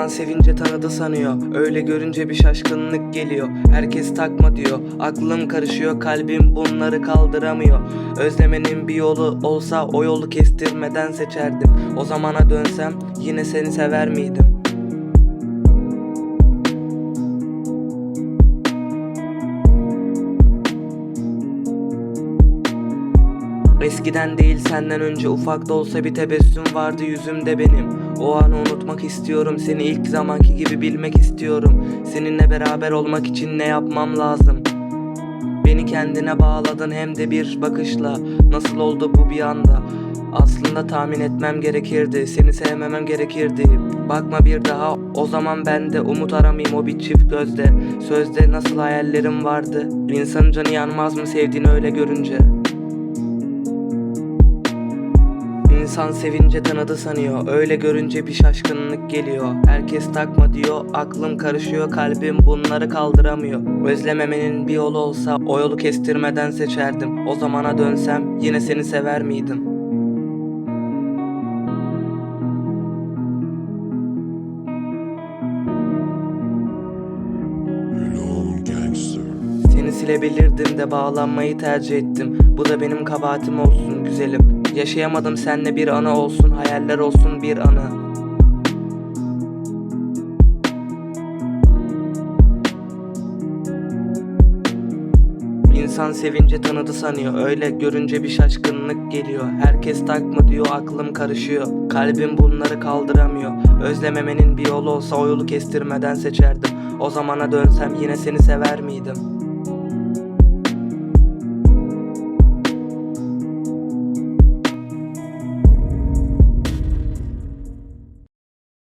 İnsan sevince tanıdı sanıyor. Öyle görünce bir şaşkınlık geliyor. Herkes takma diyor. Aklım karışıyor kalbim bunları kaldıramıyor. Özlemenin bir yolu olsa o yolu kestirmeden seçerdim. O zamana dönsem yine seni sever miydim? Eskiden değil senden önce ufak da olsa bir tebessüm vardı yüzümde benim O anı unutmak istiyorum seni ilk zamanki gibi bilmek istiyorum. Seninle beraber olmak için ne yapmam lazım? Beni kendine bağladın hem de bir bakışla. Nasıl oldu bu bir anda? Aslında tahmin etmem gerekirdi Seni sevmemem gerekirdi. Bakma bir daha o zaman ben de umut aramayayım o bir çift gözde Sözde nasıl hayallerim vardı? İnsanın canı yanmaz mı sevdiğini öyle görünce İnsan sevince tanıdı sanıyor. Öyle görünce bir şaşkınlık geliyor. Herkes takma diyor Aklım karışıyor kalbim bunları kaldıramıyor. Özlememenin bir yolu olsa O yolu kestirmeden seçerdim. O zamana dönsem yine seni sever miydim? Seni silebilirdim de bağlanmayı tercih ettim. Bu da benim kabahatim olsun güzelim Yaşayamadım seninle bir ana olsun Hayaller olsun bir anı İnsan sevince tanıdı sanıyor Öyle görünce bir şaşkınlık geliyor. Herkes takma diyor aklım karışıyor. Kalbim bunları kaldıramıyor. Özlememenin bir yolu olsa o yolu kestirmeden seçerdim. O zamana dönsem yine seni sever miydim?